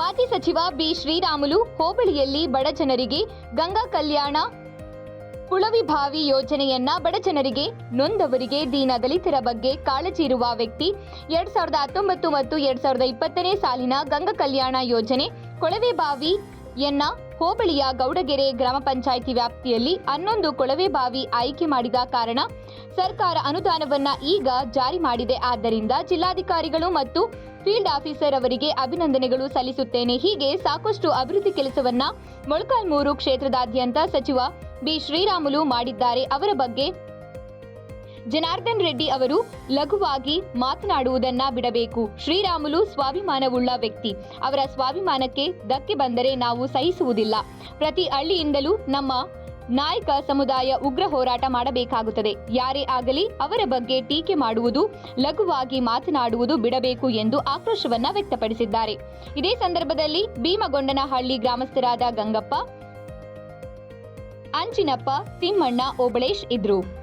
ಸಚಿವ ಬಿ ಶ್ರೀರಾಮುಲು ಹೋಬಳಿಯಲ್ಲಿ ಬಡ ಜನರಿಗೆ ಗಂಗಾ ಕಲ್ಯಾಣ ಕುಳವಿಭಾವಿ ಯೋಜನೆಯನ್ನ ಬಡಜನರಿಗೆ ನೊಂದವರಿಗೆ ದೀನ ದಲಿತರ ಬಗ್ಗೆ ಕಾಳಜಿ ಇರುವ ವ್ಯಕ್ತಿ ಎರಡ್ ಸಾವಿರದ ಹತ್ತೊಂಬತ್ತು ಮತ್ತು ಎರಡ್ ಸಾವಿರದ ಇಪ್ಪತ್ತನೇ ಸಾಲಿನ ಗಂಗಾ ಕಲ್ಯಾಣ ಯೋಜನೆ ಕೊಳವೆಬಾವಿಯನ್ನ ಹೋಬಳಿಯ ಗೌಡಗೆರೆ ಗ್ರಾಮ ಪಂಚಾಯಿತಿ ವ್ಯಾಪ್ತಿಯಲ್ಲಿ ಹನ್ನೊಂದು ಕೊಳವೆಬಾವಿ ಆಯ್ಕೆ ಮಾಡಿದ ಕಾರಣ ಸರ್ಕಾರ ಅನುದಾನವನ್ನ ಈಗ ಜಾರಿ ಮಾಡಿದೆ. ಆದ್ದರಿಂದ ಜಿಲ್ಲಾಧಿಕಾರಿಗಳು ಮತ್ತು ಫೀಲ್ಡ್ ಆಫೀಸರ್ ಅವರಿಗೆ ಅಭಿನಂದನೆಗಳು ಸಲ್ಲಿಸುತ್ತೇನೆ. ಹೀಗೆ ಸಾಕಷ್ಟು ಅಭಿವೃದ್ಧಿ ಕೆಲಸವನ್ನ ಮೊಳಕಾಲ್ಮೂರು ಕ್ಷೇತ್ರದಾದ್ಯಂತ ಸಚಿವ ಬಿ ಶ್ರೀರಾಮುಲು ಮಾಡಿದ್ದಾರೆ. ಅವರ ಬಗ್ಗೆ ಜನಾರ್ದನ್ ರೆಡ್ಡಿ ಅವರು ಲಘುವಾಗಿ ಮಾತನಾಡುವುದನ್ನ ಬಿಡಬೇಕು. ಶ್ರೀರಾಮುಲು ಸ್ವಾಭಿಮಾನವುಳ್ಳ ವ್ಯಕ್ತಿ. ಅವರ ಸ್ವಾಭಿಮಾನಕ್ಕೆ ಧಕ್ಕೆ ಬಂದರೆ ನಾವು ಸಹಿಸುವುದಿಲ್ಲ. ಪ್ರತಿ ಹಳ್ಳಿಯಿಂದಲೂ ನಮ್ಮ ನಾಯಕ ಸಮುದಾಯ ಉಗ್ರ ಹೋರಾಟ ಮಾಡಬೇಕಾಗುತ್ತದೆ. ಯಾರೇ ಆಗಲಿ ಅವರ ಬಗ್ಗೆ ಟೀಕೆ ಮಾಡುವುದು, ಲಘುವಾಗಿ ಮಾತನಾಡುವುದು ಬಿಡಬೇಕು ಎಂದು ಆಕ್ರೋಶವನ್ನ ವ್ಯಕ್ತಪಡಿಸಿದ್ದಾರೆ. ಇದೇ ಸಂದರ್ಭದಲ್ಲಿ ಭೀಮಗೊಂಡನಹಳ್ಳಿ ಗ್ರಾಮಸ್ಥರಾದ ಗಂಗಪ್ಪ ಅಂಚಿನಪ್ಪ ತಿಮ್ಮಣ್ಣ, ಓಬಳೇಶ್ ಇದ್ರು.